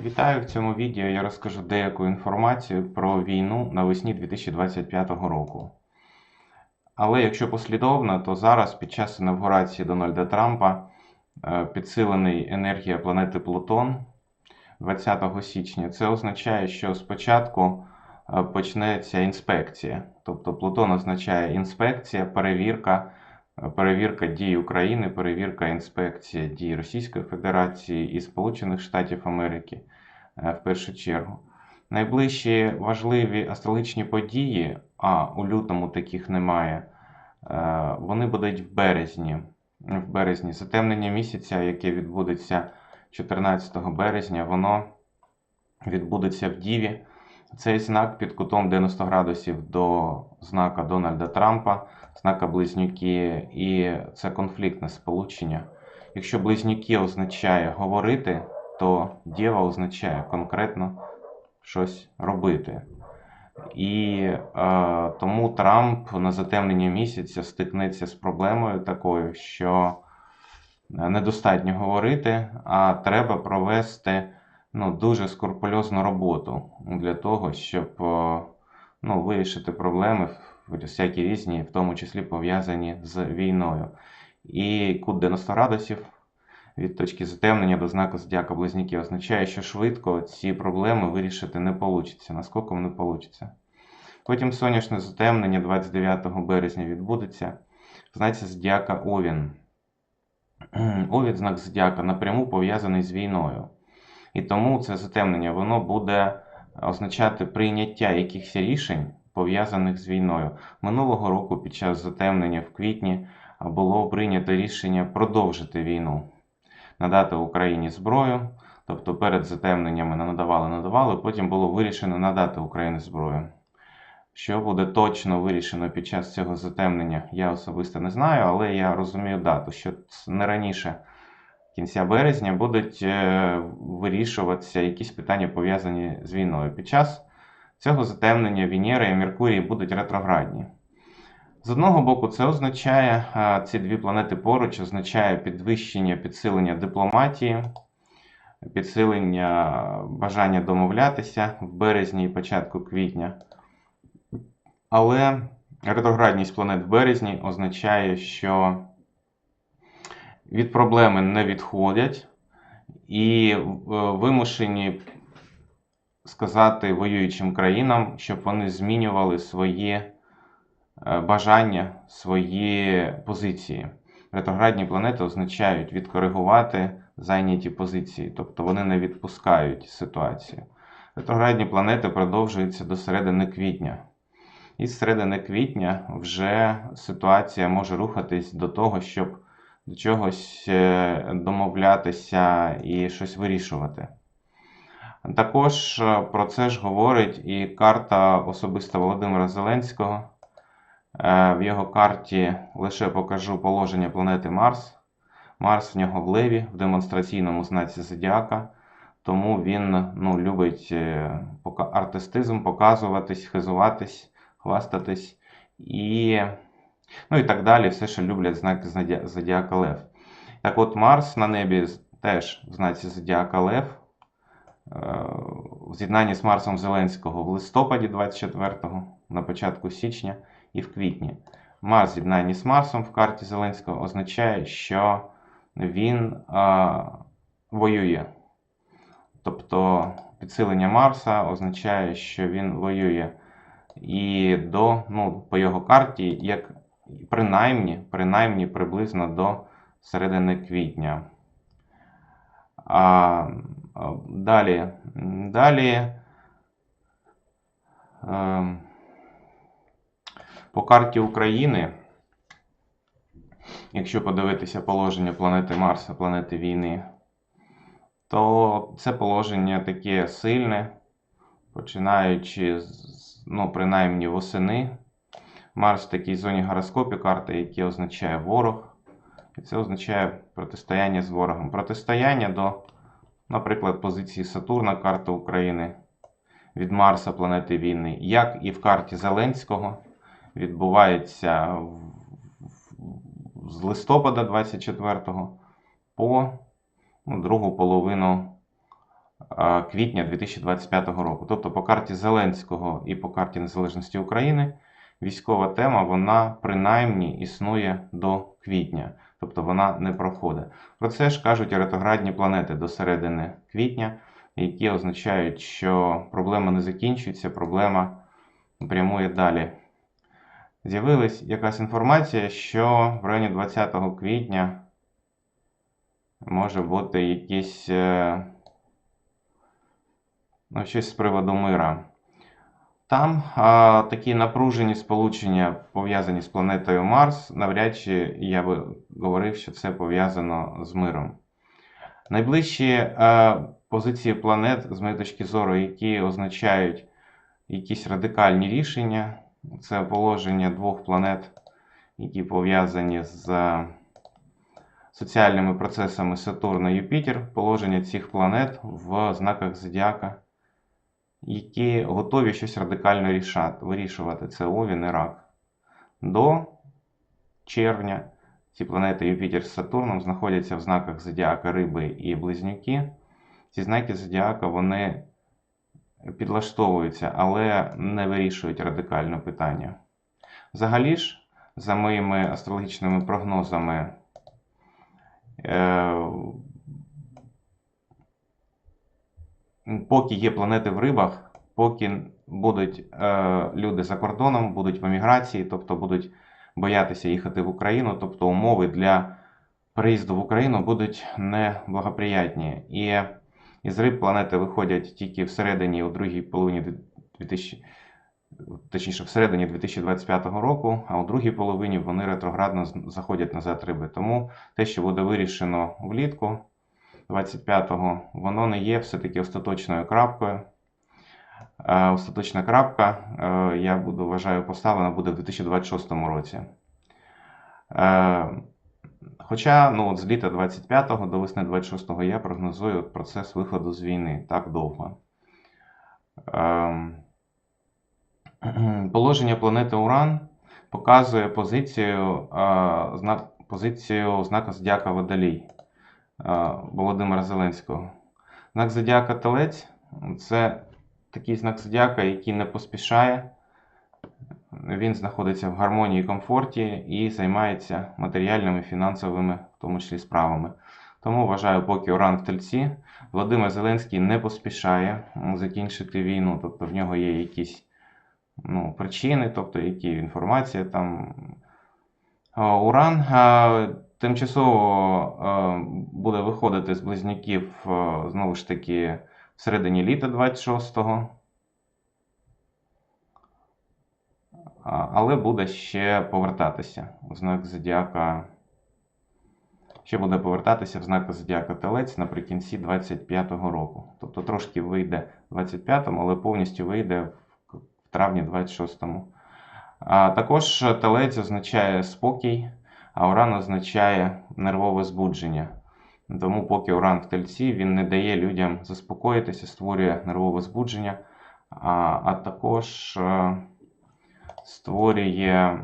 Вітаю! В цьому відео я розкажу деяку інформацію про війну навесні 2025 року. Але якщо послідовно, то зараз під час інавгурації Дональда Трампа е, підсилений енергія планети Плутон 20 січня. Це означає, що спочатку е, почнеться інспекція. Тобто Плутон означає інспекція, перевірка, перевірка дій України, перевірка інспекція дій Російської Федерації і Сполучених Штатів Америки е, в першу чергу. Найближчі важливі астрологічні події, а у лютому таких немає, е, вони будуть в березні. В березні затемнення місяця, яке відбудеться 14 березня, воно відбудеться в Діві. Цей знак під кутом 90 градусів до знака Дональда Трампа, знака Близнюки, і це конфліктне сполучення. Якщо близнюки означає говорити, то Дєва означає конкретно щось робити. І е, тому Трамп на затемнення місяця стикнеться з проблемою такою, що е, недостатньо говорити, а треба провести ну, дуже скрупульозну роботу для того, щоб е, ну, вирішити проблеми, всякі різні, в тому числі пов'язані з війною. І кут 90 градусів від точки затемнення до знаку зодіака близнюки означає, що швидко ці проблеми вирішити не вийде, наскоком не вийде. Потім сонячне затемнення 29 березня відбудеться в знаці зодіака Овін. Овід знак зодіака напряму пов'язаний з війною. І тому це затемнення воно буде означати прийняття якихось рішень, пов'язаних з війною. Минулого року під час затемнення в квітні було прийнято рішення продовжити війну, надати Україні зброю. Тобто перед затемненнями надавали, надавали, потім було вирішено надати Україні зброю. Що буде точно вирішено під час цього затемнення, я особисто не знаю, але я розумію дату, що не раніше кінця березня будуть е, вирішуватися якісь питання пов'язані з війною. Під час цього затемнення Венера і Меркурій будуть ретроградні. З одного боку, це означає, ці дві планети поруч означає підвищення, підсилення дипломатії, підсилення бажання домовлятися в березні і початку квітня. Але ретроградність планет в березні означає, що від проблеми не відходять і е, вимушені сказати воюючим країнам, щоб вони змінювали свої е, бажання, свої позиції. Ретроградні планети означають відкоригувати зайняті позиції, тобто вони не відпускають ситуацію. Ретроградні планети продовжуються до середини квітня. І з середини квітня вже ситуація може рухатись до того, щоб до чогось е, домовлятися і щось вирішувати. Також е, про це ж говорить і карта особисто Володимира Зеленського. Е, в його карті лише покажу положення планети Марс. Марс в нього в Леві, в демонстраційному знаці Зодіака. Тому він ну, любить артистизм, показуватись, хизуватись, хвастатись. І Ну і так далі, все, що люблять знаки Зодіака Лев. Так от Марс на небі теж в знаці Зодіака Лев. Е, в з'єднанні з Марсом Зеленського в листопаді 24-го, на початку січня і в квітні. Марс в з'єднанні з Марсом в карті Зеленського означає, що він а, воює. Тобто підсилення Марса означає, що він воює. І до, ну, по його карті, як принаймні, принаймні приблизно до середини квітня. А, Далі, далі по карті України, якщо подивитися положення планети Марса, планети війни, то це положення таке сильне, починаючи з, ну, принаймні восени. Марс в такій зоні гороскопі карти, які означає ворог. І це означає протистояння з ворогом. Протистояння до, наприклад, позиції Сатурна, карти України від Марса планети війни, як і в карті Зеленського, відбувається з листопада 24 по ну, другу половину квітня 2025 року. Тобто по карті Зеленського і по карті Незалежності України військова тема вона принаймні існує до квітня, тобто вона не проходить. Про це ж кажуть ретроградні планети до середини квітня, які означають, що проблема не закінчується, проблема прямує далі. З'явилась якась інформація, що в районі 20 квітня може бути якісь е, ну, щось з приводу мира. Там а, такі напружені сполучення пов'язані з планетою Марс, навряд чи я би говорив, що це пов'язано з миром. Найближчі е, позиції планет, з моєї точки зору, які означають якісь радикальні рішення, це положення двох планет, які пов'язані з е, соціальними процесами Сатурна і Юпітер, положення цих планет в знаках Зодіака, які готові щось радикально рішати, вирішувати. Це Овін і Рак. До червня ці планети Юпітер з Сатурном знаходяться в знаках Зодіака Риби і Близнюки. Ці знаки Зодіака вони підлаштовуються, але не вирішують радикально питання. Взагалі ж, за моїми астрологічними прогнозами, е, поки є планети в рибах, поки будуть е, люди за кордоном, будуть в еміграції, тобто будуть боятися їхати в Україну, тобто умови для переїзду в Україну будуть неблагоприятні. І із риб планети виходять тільки всередині, у другій половині 2000, точніше, всередині 2025 року, а у другій половині вони ретроградно заходять назад риби. Тому те, що буде вирішено влітку 25-го, воно не є все-таки остаточною крапкою. Е, Остаточна крапка, е, я буду вважаю, поставлена буде в 2026 році. Е, Хоча ну, от з літа 25-го до весни 26-го я прогнозую процес виходу з війни так довго. Ем, Положення планети Уран показує позицію, позицію знака Зодіака Водолій Володимира Зеленського. Знак Зодіака Телець це такий знак Зодіака, який не поспішає. Він знаходиться в гармонії і комфорті і займається матеріальними, фінансовими, в тому числі справами. Тому вважаю, поки Уран в тельці, Володимир Зеленський не поспішає закінчити війну. Тобто в нього є якісь ну, причини, тобто які інформація там. Уран тимчасово е, буде виходити з близнюків е, знову ж таки в середині літа 26-го. Але буде ще повертатися у знак Зодіака. Ще буде повертатися в знак Зодіака Телець наприкінці 25-го року. Тобто трошки вийде в 25-му, але повністю вийде в в травні 26-му. А також телець означає спокій, а уран означає нервове збудження. Тому, поки уран в тельці, він не дає людям заспокоїтися, створює нервове збудження, а, а також е, створює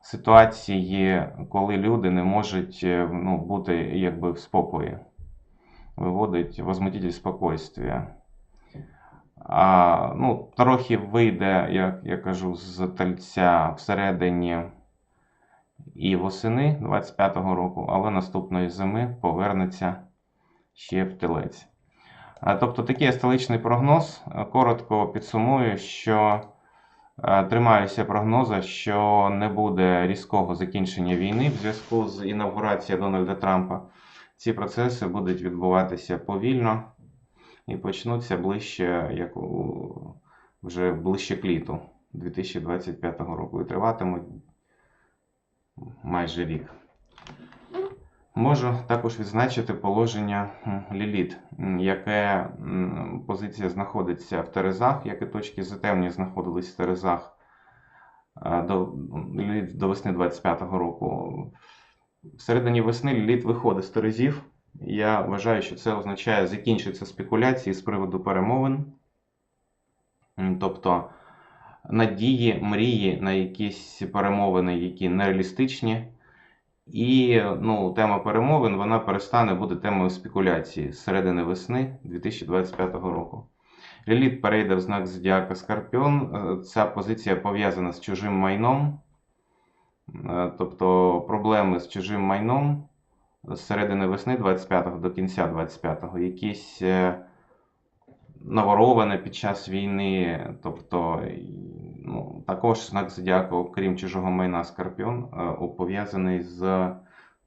ситуації, коли люди не можуть е, ну, бути якби в спокої. Виводить возмутитель спокойствия. А, ну, трохи вийде, як я кажу, з тельця всередині і восени 25-го року, але наступної зими повернеться ще в телець. Тобто такий астрологічний прогноз. Коротко підсумую, що тримаюся прогноза, що не буде різкого закінчення війни в зв'язку з інавгурацією Дональда Трампа. Ці процеси будуть відбуватися повільно і почнуться ближче, як вже ближче к літу 2025 року і триватимуть майже рік. Можу також відзначити положення Ліліт, яке позиція знаходиться в Терезах, як і точки затемнення знаходились в Терезах е, до, до весни 25-го року. В середині весни Ліліт виходить з Терезів. Я вважаю, що це означає закінчиться спекуляції з приводу перемовин. Тобто надії, мрії на якісь перемовини, які нереалістичні, І ну, тема перемовин вона перестане бути темою спекуляції з середини весни 2025 року. Ліліт перейде в знак Зодіака Скорпіон. Е, Ця позиція пов'язана з чужим майном, Е, тобто проблеми з чужим майном з середини весни 25-го до кінця 25-го, якісь е, навороване під час війни, тобто також знак Зодіаку, окрім чужого майна Скорпіон, е, пов'язаний з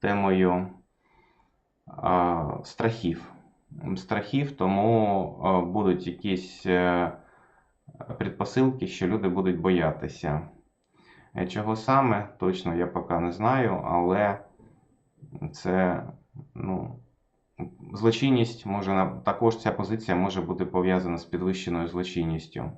темою е, страхів. Страхів, тому е, будуть якісь предпосилки, що люди будуть боятися. Чого саме, точно я поки не знаю, але це ну, злочинність може також ця позиція може бути пов'язана з підвищеною злочинністю.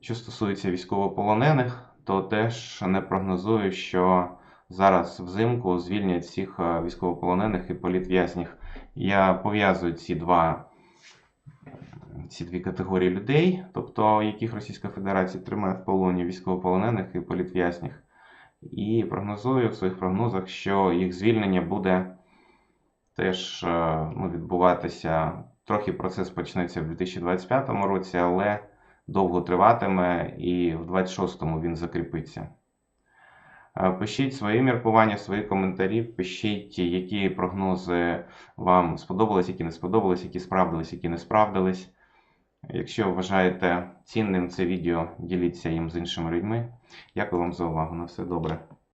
Що стосується військовополонених, то теж не прогнозую, що зараз взимку звільнять всіх е, військовополонених і політв'язнів. Я пов'язую ці два ці дві категорії людей, тобто яких Російська Федерація тримає в полоні військовополонених і політв'язнів. І прогнозую в своїх прогнозах, що їх звільнення буде теж е, ну, відбуватися. Трохи процес почнеться в 2025 році, але довго триватиме і в 26-му він закріпиться. Е, Пишіть свої міркування, свої коментарі, пишіть, які прогнози вам сподобались, які не сподобались, які справдились, які не справдились. Якщо вважаєте цінним це відео, діліться їм з іншими людьми. Дякую вам за увагу. На все добре.